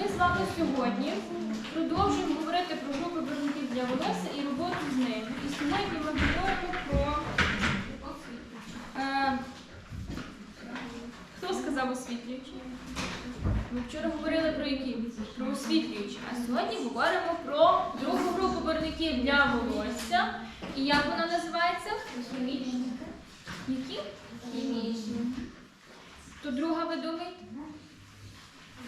Ми з вами сьогодні продовжуємо говорити про групи барвників для волосся і роботу з ними. І сьогодні ми говоримо про. Е, хто сказав освітлюючі? Ми вчора говорили про які? Про освітлюючі. А сьогодні говоримо про другу групу барвників для волосся. І як вона називається? Хімічні. Які? Хімічні. То друга ви думаєте?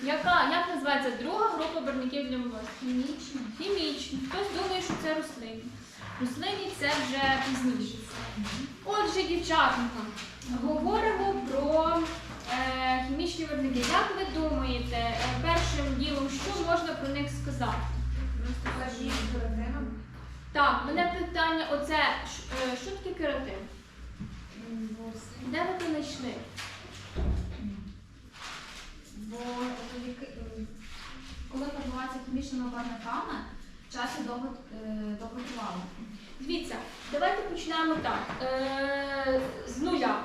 Яка? Як називається друга група барвників для волосся? Хімічні. Хімічні. Хтось думає, що це рослинні. Рослинні це вже пізніше. Отже, дівчатка, говоримо про е, хімічні виробники. Як ви думаєте, е, першим ділом, що можна про них сказати? Так, мене питання, оце е, що таке кератин? Де ви знайшли? Бо е, коли формувалися хімічними барвниками, в часі довго, е, довго тривало. Дивіться, давайте почнемо так. Е, з нуля.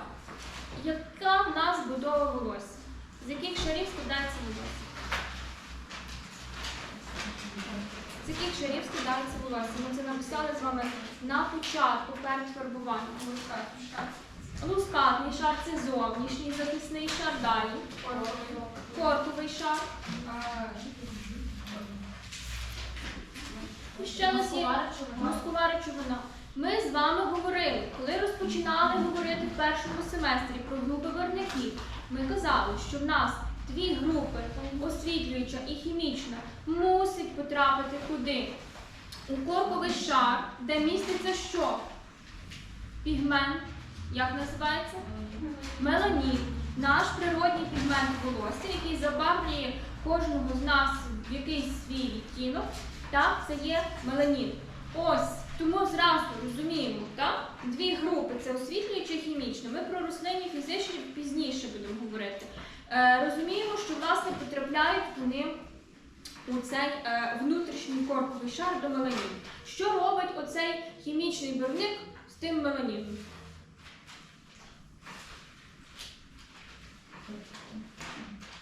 Яка в нас будова волосся? З яких шарів складається волосся? З яких шарів складається волосся? Ми це написали з вами на початку перед фарбуванням. Лускатний шар це зовнішній захисний шар далі. Корковий шар. І ще у нас є речовина. речовина. Ми з вами говорили, коли розпочинали говорити в першому семестрі про групи виробників, ми казали, що в нас дві групи освітлююча і хімічна мусить потрапити куди? У корковий шар, де міститься що? Пігмент. Як називається? Меланін. Наш природній пігмент волосся, який забарвлює кожного з нас в якийсь свій відтінок. Так, це є меланін. Ось, тому зразу розуміємо, так? Дві групи це освітлююча і хімічна. Ми про рослинні фізичні пізніше будемо говорити. Е, розуміємо, що власне потрапляють вони у цей е, внутрішній корковий шар до меланіну. Що робить оцей хімічний барвник з тим меланіном?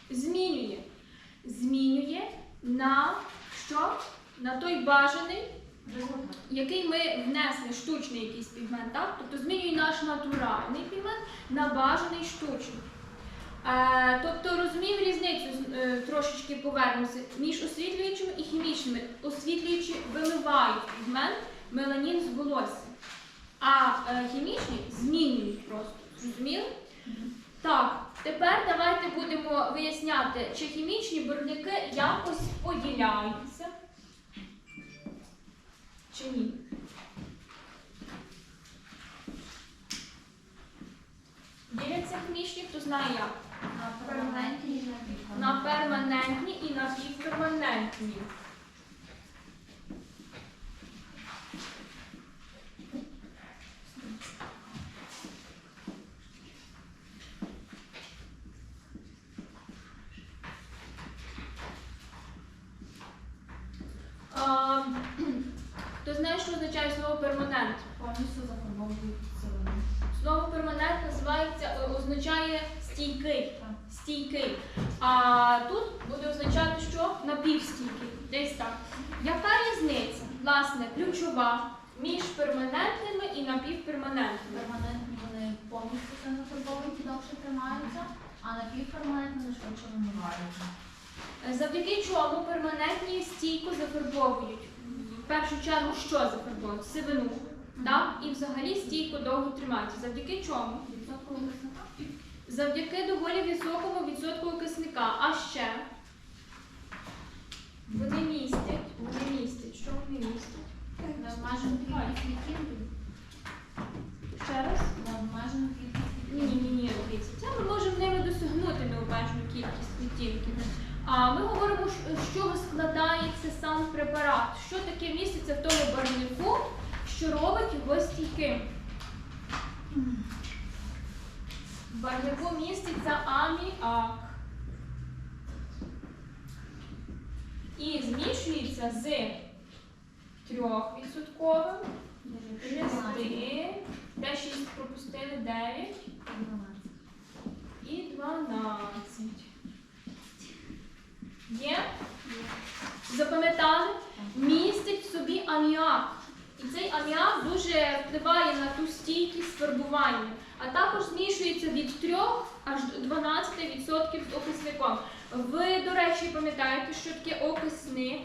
Змінює. Змінює на що? На той бажаний який ми внесли штучний якийсь пігмент, так? тобто змінює наш натуральний пігмент на бажаний штучний. Е, тобто розуміємо різницю, е, трошечки повернемося, між освітлюючими і хімічними. Освітлюючі виливають пігмент меланін з волосся, а е, хімічні змінюють просто. Зрозуміли? Так, тепер давайте будемо виясняти, чи хімічні барвники якось поділяються. Чи ні? Діляться хімічні, хто знає як? На перманентні і на півперманентні. На перманентні і на півперманентні. А, Хто знає, що означає слово перманент? Повністю зафарбовують силами. Слово перманент називається, е, означає стійкий. Стійкий. А тут буде означати, що напівстійкий. Десь так. Яка різниця, власне, ключова між перманентними і напівперманентними? Перманентні вони повністю це зафарбовують і довше тримаються, а на півперманентні швидше вимиваються. Е, Завдяки чому перманентні стійко зафарбовують? В першу чергу, що зафарбовують? Сивину. Так? І взагалі стійко довго тримаються. Завдяки чому? Завдяки доволі високому відсотку окисника. А ще вони містять, вони містять. Що вони містять? На обмежену кількість. Ще раз? На обмежену кількість ні, ні, ні, дивіться. Це ми можемо ними досягнути необмежену кількість відтінків. Ми говоримо, з чого складається сам препарат. Що таке міститься в тому барвнику, що робить його стійким. В барвнику міститься аміак. І змішується з 3% відтінків. 6, де 6 пропустили 9 і 12. Є? Запам'ятали? Містить в собі аміак. І цей аміак дуже впливає на ту стійкість фарбування, а також змішується від 3 аж до 12% з окисником. Ви, до речі, пам'ятаєте, що таке окисник?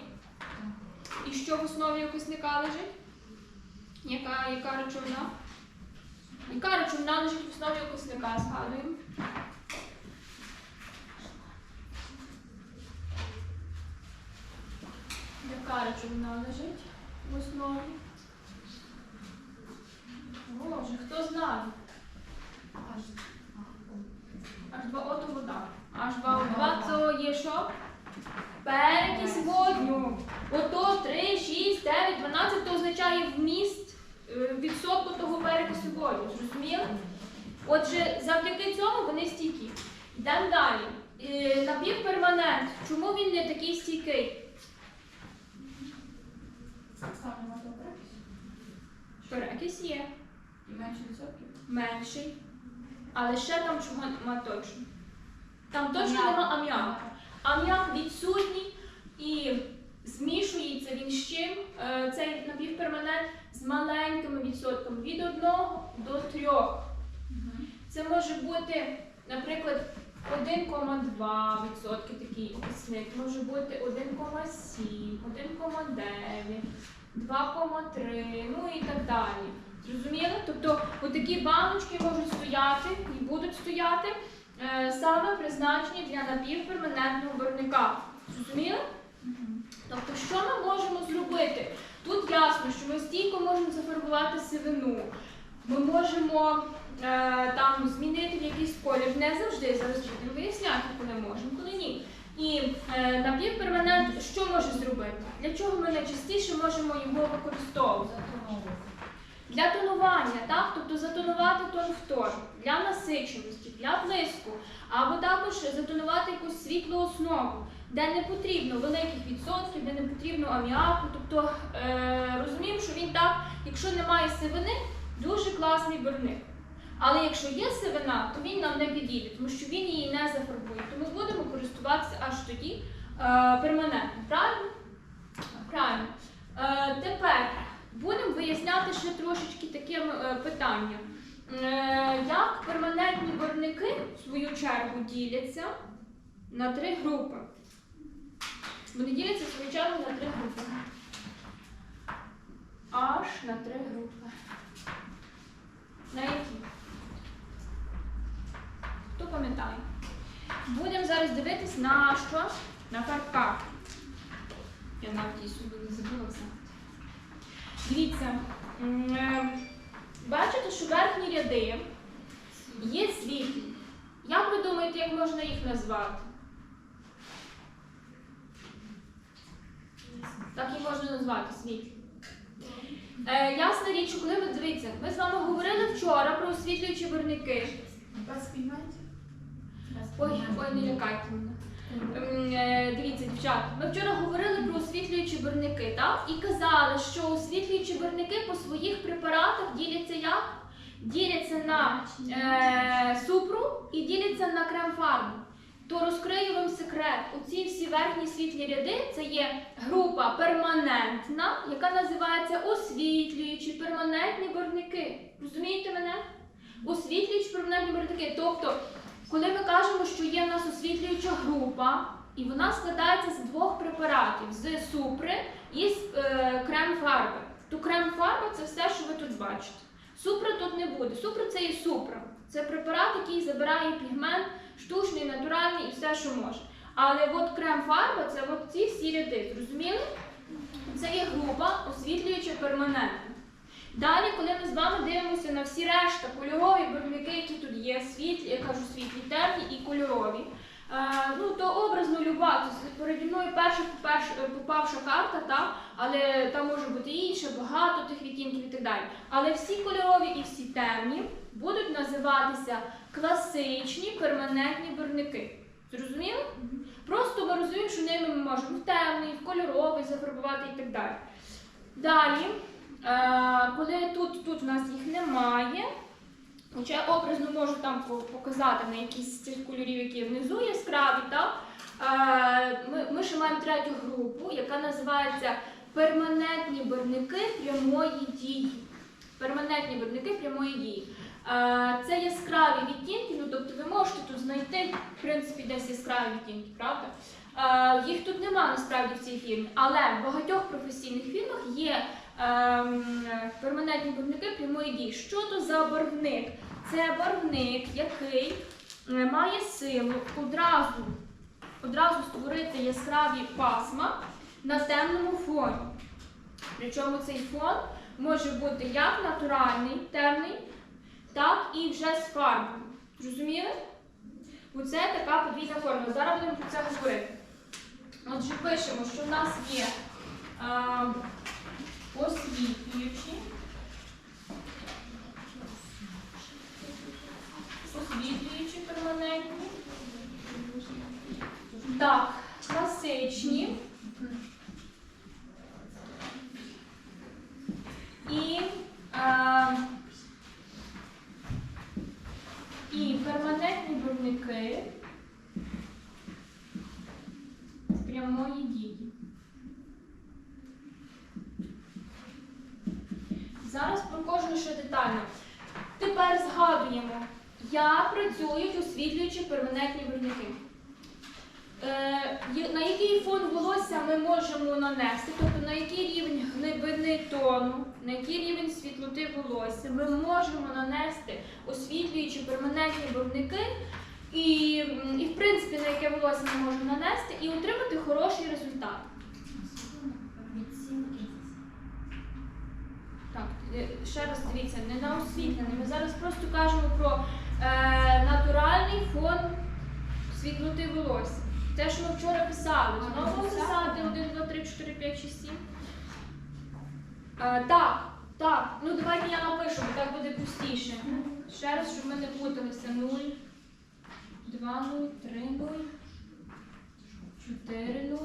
І що в основі окисника лежить? Яка, яка речовина? Яка речовина лежить в основі окисника, згадуємо? Яка речовина лежить в основі? Боже, хто знає? Аж. H2O то вода. H2O2 це є що? Перекись водню. Ото 3, 6, 9, 12 то означає вміст е, відсотку того перекису водню. Зрозуміли? Отже, завдяки цьому вони стійкі. Йдемо далі. Е, Напівперманент. Чому він не такий стійкий? Саме на добре. Перекись є. І менше відсотків. Менший. Але ще там чого нема точно. Там точно Аміак. нема аміаку. Аміак відсутній і змішується він з чим? Е, Цей напівперманент з маленькими відсотками від 1 до 3. Це може бути, наприклад, 1,2% такий окисник, може бути 1,7, 1,9, 2,3, ну і так далі. Зрозуміли? Тобто отакі баночки можуть стояти і будуть стояти е, саме призначені для напівперманентного барвника. Зрозуміли? Тобто, що ми можемо зробити? Тут ясно, що ми стійко можемо зафарбувати сивину. Ми можемо е, там змінити якийсь колір. Не завжди зараз будемо виясняти, коли можемо, коли ні. І е, напівперманент що може зробити? Для чого ми найчастіше можемо його використовувати? Для тонування, так? тобто затонувати тон в тон, для насиченості, для блиску, або також затонувати якусь світлу основу, де не потрібно великих відсотків, де не потрібно аміаку. Тобто е, розуміємо, що він так, якщо немає сивини, дуже класний барвник. Але якщо є сивина, то він нам не підійде, тому що він її не зафарбує. Тому будемо користуватися аж тоді е, перманентно. Правильно? Правильно. Е, тепер будемо виясняти ще трошечки таке питання. Е, як перманентні барвники, в свою чергу, діляться на три групи? Вони діляться чергу на три групи. Аж на три групи. На які? Хто пам'ятає? Будемо зараз дивитись на що? На фарбках. Я навіть її сюди не забула взяти. Дивіться, е, бачите, що верхні ряди є світлі. Як ви думаєте, як можна їх назвати? Так і можна назвати світлі. Е, ясна річ, коли ви дивіться, ми з вами говорили вчора про освітлюючі. Без пігментів? Без Ой, ой, не лякайте мене. Ем, е, Дивіться, дівчата, ми вчора говорили про освітлюючі барвники, так? І казали, що освітлюючі барвники по своїх препаратах діляться як? Діляться на е, супру і діляться на крем-фарбу. То розкрию вам секрет. Оці всі верхні світлі ряди це є група перманентна, яка називається освітлюючі перманентні барвники. Розумієте мене? Освітлюючі перманентні барвники. Тобто коли ми кажемо, що є в нас освітлююча група, і вона складається з двох препаратів: з супри і з е, крем-фарби. То крем-фарба це все, що ви тут бачите. Супра тут не буде. Супра це і супра. Це препарат, який забирає пігмент, штучний, натуральний і все, що може. Але от крем-фарба це от ці всі ряди. Зрозуміли? Це є група освітлююча перманентна. Далі, коли ми з вами дивимося на всі решта кольорові барвники, які тут є, світлі, я кажу світлі, темні і кольорові. Е, ну, то образно люба, то переді мною перша поперш- попавша карта, та, але там може бути інше, багато тих відтінків і так далі. Але всі кольорові і всі темні будуть називатися класичні перманентні барвники. Зрозуміли? Просто ми розуміємо, що ними ми можемо в темний, в кольоровий зафарбувати і так далі. Далі. Е, коли тут, тут в нас їх немає, хоча я образно можу там показати на якісь цих кольорів, які внизу яскраві, так? Е, ми, ще маємо третю групу. яка називається перманентні барвники прямої дії. Перманентні барвники прямої дії. Е, Це яскраві відтінки, ну тобто ви можете тут знайти, в принципі, десь яскраві відтінки, правда? Е, Їх тут нема насправді в цій фірмі, але в багатьох професійних фірмах є перманентні барвники прямої дії. Що то за барвник? Це барвник, який е, має силу одразу, одразу створити яскраві пасма на темному фоні. Причому цей фон може бути як натуральний, темний, так і вже з фарбою. Зрозуміли? Оце така подвійна форма. Зараз будемо про це говорити. Отже, пишемо, що в нас є а, освітлюючі, освітлюючі перманентні. Так, класичні. І, а, і перманентні бурники прямої дії. Ще детально. Тепер згадуємо, як працюють освітлюючі перманентні бурники. Е, на який фон волосся ми можемо нанести, тобто на який рівень глибини тону, на який рівень світлоти волосся ми можемо нанести освітлюючі перманентні барвники, і, і в принципі на яке волосся ми можемо нанести і отримати хороший результат. Так, е, ще раз дивіться, не на освітлений. Ми зараз просто кажемо про е, натуральний фон світлоти волосся. Те, що ми вчора писали, знову писати 1, 2, 3, 4, 5, 6, 7. Е, так, так. Ну давайте я напишу, бо так буде простіше. Ще раз, щоб ми не плуталися. 0, 2, 0, 3, 0, 4, 0.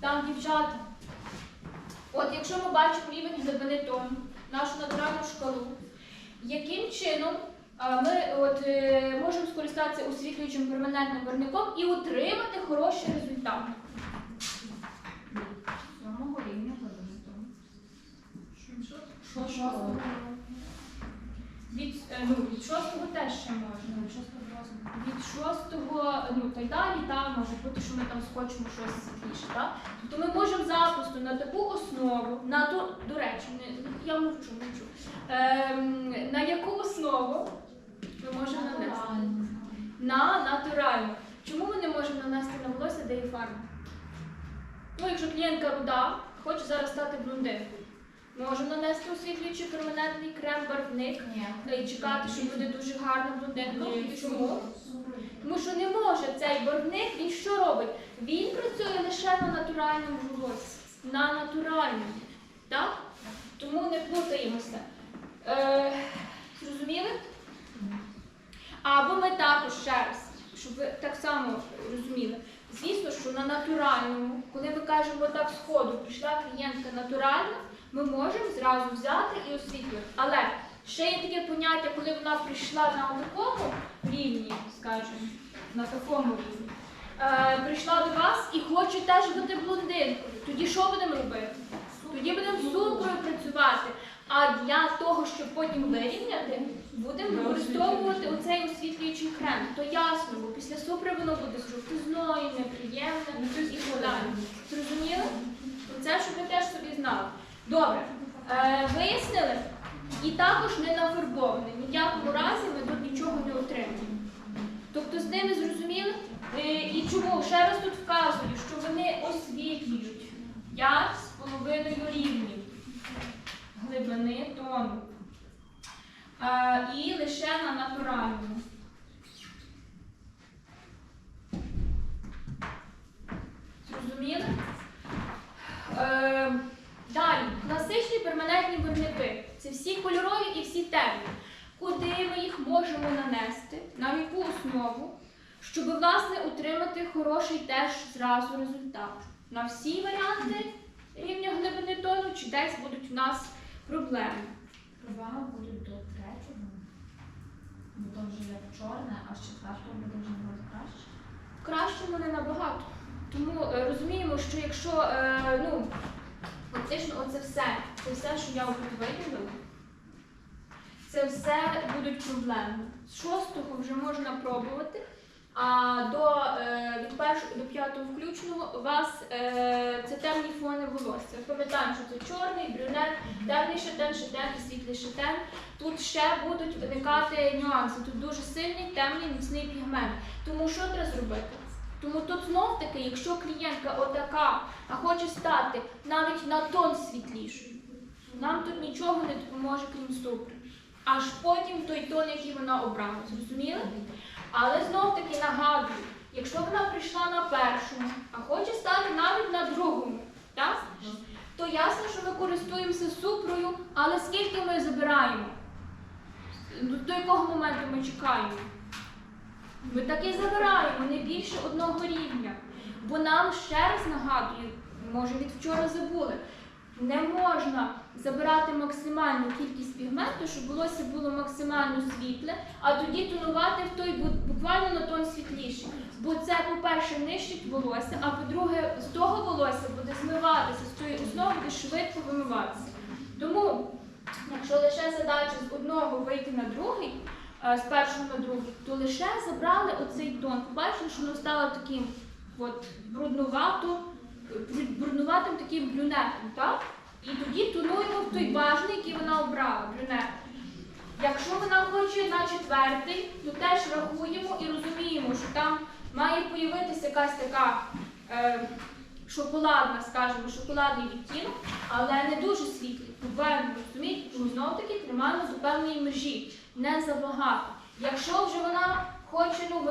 Там дівчата. От якщо ми бачимо рівень глибини тону, нашу натуральну шкалу, яким чином ми от, е, можемо скористатися освітлюючим перманентним барвником і отримати хороший результат? Сьомого рівня вибору. Шостого. Від, е, ну, від шостого теж ще можна. Від шостого, ну та й далі, там може бути, що ми там схочемо щось світліше. Так? Тобто ми можемо запросто на таку основу, на ту, до речі, не, я мовчу, мовчу. Ем, на яку основу ми можемо нанести? На натуральну. Чому ми не можемо нанести на волосся, де є фарба? Ну, якщо клієнтка руда, хоче зараз стати блондинкою. Можемо нанести освітлюючий перманентний крем барвник Ні. та й чекати, що буде дуже гарна блондинка. Чому? Тому що не може цей барвник, він що робить? Він працює лише на натуральному волоссі. На натуральному. Так? Тому не плутаємося. Е, зрозуміли? Або ми також ще раз, щоб ви так само розуміли. Звісно, що на натуральному, коли ми кажемо так сходу, прийшла клієнтка натуральна, ми можемо зразу взяти і освітлювати. Але ще є таке поняття, коли вона прийшла на такому рівні, скажімо, на такому рівні, е, прийшла до вас і хоче теж бути блондинкою. Тоді що будемо робити? Тоді будемо з працювати. А для того, щоб потім вирівняти, будемо використовувати оцей освітлюючий крем. То ясно, бо після супри воно буде з жовтизною, неприємне і так далі. Зрозуміли? Це щоб ви теж собі знали. Добре. Е, вияснили? І також не нафарбований. Ні в якому разі ми тут нічого не отримаємо. Тобто з ними зрозуміли? Е, і чому? Ще раз тут вказую, що вони освітлюють 5,5 рівнів глибини тону. Е, і лише на натуральному. Зрозуміли? Е, далі, класичні перманентні барвники. Це всі кольорові і всі темні. Куди ми їх можемо нанести, на яку основу, щоб власне отримати хороший теж зразу результат. На всі варіанти рівня глибини тону чи десь будуть у нас проблеми. Проблема буде до третього, бо то вже як чорне, а з четвертого буде вже набагато краще. Кращому не набагато. Тому е, розуміємо, що якщо е, ну, фактично оце все, це все, що я тут виділила, це все будуть проблеми. З шостого вже можна пробувати, а до, е, від першого до п'ятого включно у вас е, це темні фони волосся. Пам'ятаємо, що це чорний, брюнет, темний шатен, шатен і світлий шатен. Тут ще будуть виникати нюанси. Тут дуже сильний, темний, міцний пігмент. Тому що треба зробити? Тому тут знов таки, якщо клієнтка отака, а хоче стати навіть на тон світлішою, нам тут нічого не допоможе, крім ступри. Аж потім той тон, який вона обрала. Зрозуміли? Але знов таки нагадую, якщо вона прийшла на першому, а хоче стати навіть на другому, так? то ясно, що ми користуємося супрою, але скільки ми забираємо? До якого моменту ми чекаємо? Ми таки забираємо не більше одного рівня. Бо нам ще раз нагадую, може від вчора забули, не можна забирати максимальну кількість пігменту, щоб волосся було максимально світле, а тоді тонувати в той буквально на тон світліший. Бо це, по-перше, нищить волосся, а по-друге, з того волосся буде змиватися, з тої основи буде швидко вимиватися. Тому, якщо лише задача з одного вийти на другий, е, з першого на другий, то лише забрали оцей тон. Побачили, що воно стало таким от, бруднувато, бруднуватим таким брюнетом, так? І тоді тонуємо в той бажаний, який вона обрала, брюнет. Якщо вона хоче на четвертий, то теж рахуємо і розуміємо, що там має появитися якась така е, шоколадна, скажімо, шоколадний відтінок, але не дуже світлий. Повернемо, розумієте, що знов таки тримаємо до певної межі, не забагато. Якщо вже вона хоче, ну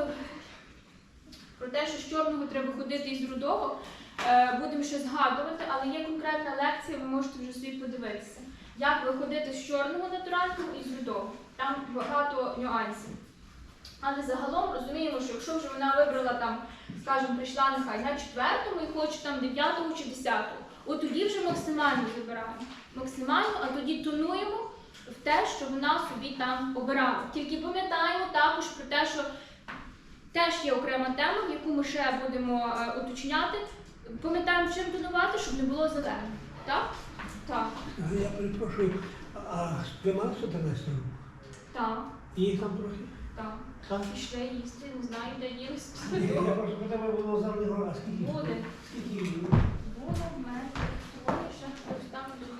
про те, що з чорного треба ходити і з рудого, е, будемо ще згадувати, але є конкретна лекція, ви можете вже собі подивитися. Як виходити з чорного натурального і з рудого. Там багато нюансів. Але загалом розуміємо, що якщо вже вона вибрала там, скажімо, прийшла нехай на четвертому і хоче там дев'ятого чи десятого, от тоді вже максимально вибираємо. Максимально, а тоді тонуємо в те, що вона собі там обирала. Тільки пам'ятаємо також про те, що теж є окрема тема, яку ми ще будемо е, уточняти. Пам'ятаємо, чим тонувати, щоб не було зелено. Так? Так, Я перепрошую, а сприймали 14 рук? так, Їх там трохи? так. Так? Пішли їсти, не знаю, де їсти. Я просто про тебе було завжди, а скільки? Буде. Скільки? Буде в мене. Ще хтось там дуже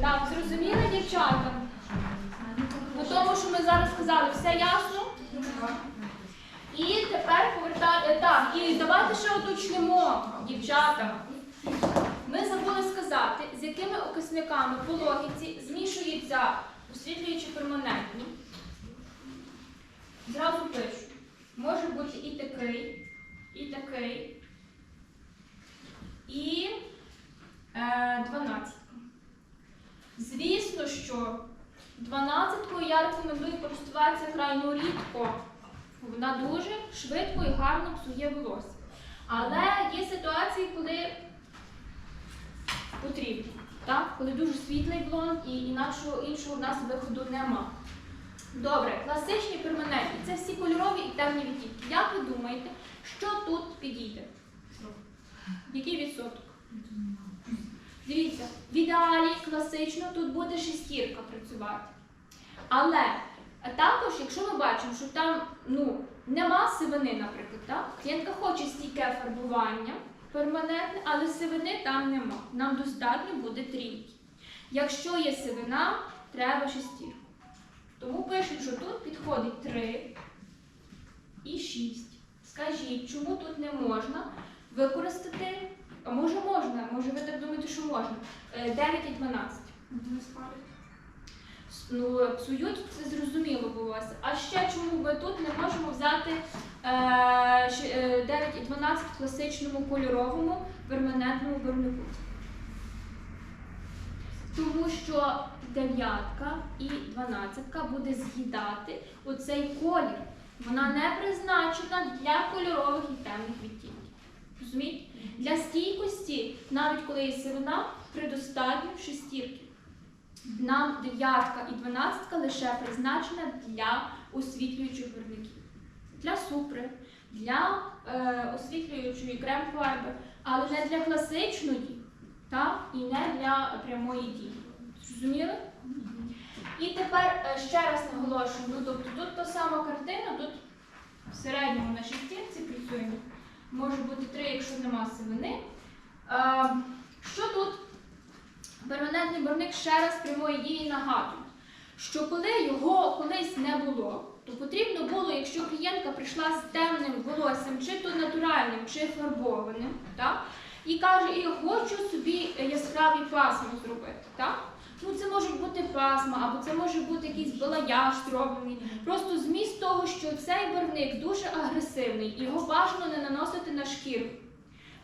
Так, зрозуміли, дівчата? На тому, що ми зараз сказали, все ясно? І тепер повертаємо. Так, і давайте ще уточнимо, дівчата. Ми забули сказати, з якими окисниками по логіці змішується освітлюючи перманентні. Зразу пишу. Може бути і такий, і такий, і 12. Звісно, що 12-кою я рекомендую користуватися крайно рідко. Вона дуже швидко і гарно псує волосся. Але є ситуації, коли потрібно. Так? Коли дуже світлий блонд і інакшого іншого в нас виходу нема. Добре, класичні перманентні. Це всі кольорові і темні відтінки. Як ви думаєте, що тут підійде? Який відсоток? Дивіться, в ідеалі класично тут буде шестірка працювати. Але також, якщо ми бачимо, що там ну, нема сивини, наприклад, так? клієнтка хоче стійке фарбування перманентне, але сивини там нема. Нам достатньо буде трійки. Якщо є сивина, треба шестірку. Тому пишемо, що тут підходить 3 і 6. Скажіть, чому тут не можна використати, а може можна, може ви так думаєте, що можна, Е, 9 і 12. Ну, псують, це зрозуміло волосся. А ще чому ми тут не можемо взяти е, е, 9 і 12 в класичному кольоровому перманентному барвнику? Тому що дев'ятка і дванадцятка буде з'їдати оцей колір. Вона не призначена для кольорових і темних відтінків. Розумієте? Для стійкості, навіть коли є сивина, предостатньо шестірки. Нам дев'ятка і дванадцятка лише призначена для освітлюючих барвників. Для супри, для е, освітлюючої крем-фарби, але не для класичної та, і не для прямої дії. Зрозуміли? І тепер е, ще раз наголошую, ну, тобто тут та сама картина, тут в середньому на шестірці працюємо. Може бути три, якщо нема сивини. Е, що тут? Перманентний барвник ще раз прямої дії нагадує, що коли його колись не було, то потрібно було, якщо клієнтка прийшла з темним волоссям, чи то натуральним, чи фарбованим, так? і каже, я хочу собі яскраві пасми зробити. Так? Ну, це можуть бути пасма, або це може бути якийсь балаяж зроблений. Просто зміст того, що цей барвник дуже агресивний, його бажано не наносити на шкіру.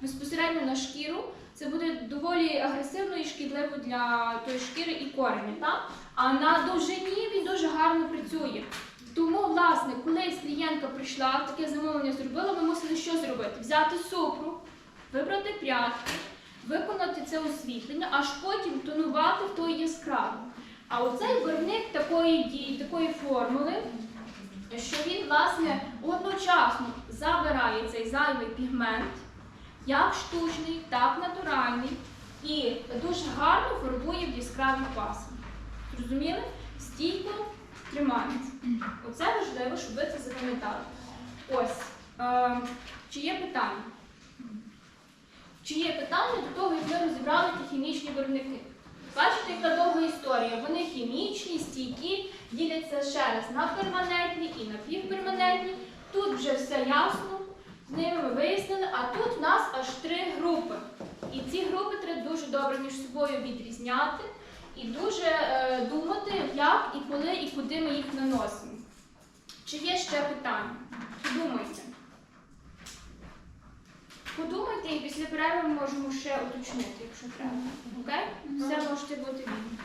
Безпосередньо на шкіру це буде доволі агресивно і шкідливо для тої шкіри і кореня. Так? А на довжині він дуже гарно працює. Тому, власне, коли клієнтка прийшла, таке замовлення зробила, ми мусили що зробити? Взяти супру, вибрати прядки, виконати це освітлення, аж потім тонувати в той яскравий. А оцей барвник такої дії, такої формули, що він, власне, одночасно забирає цей зайвий пігмент, як штучний, так натуральний, і дуже гарно фарбує в яскраві пасми. Зрозуміли? Стійко тримається. Оце важливо, щоб ви це запам'ятали. Ось. Е, чи є питання? Чи є питання до того, як ми розібрали ті хімічні виробники? Бачите, яка довга історія. Вони хімічні, стійкі, діляться ще раз на перманентні і на півперманентні. Тут вже все ясно, з ними ми вияснили, а тут в нас аж три групи. І ці групи треба дуже добре між собою відрізняти і дуже е, думати, як і коли і куди ми їх наносимо. Чи є ще питання? Подумайте. Подумайте і після перерви можемо ще уточнити, якщо треба. Окей? Все можете бути вільні.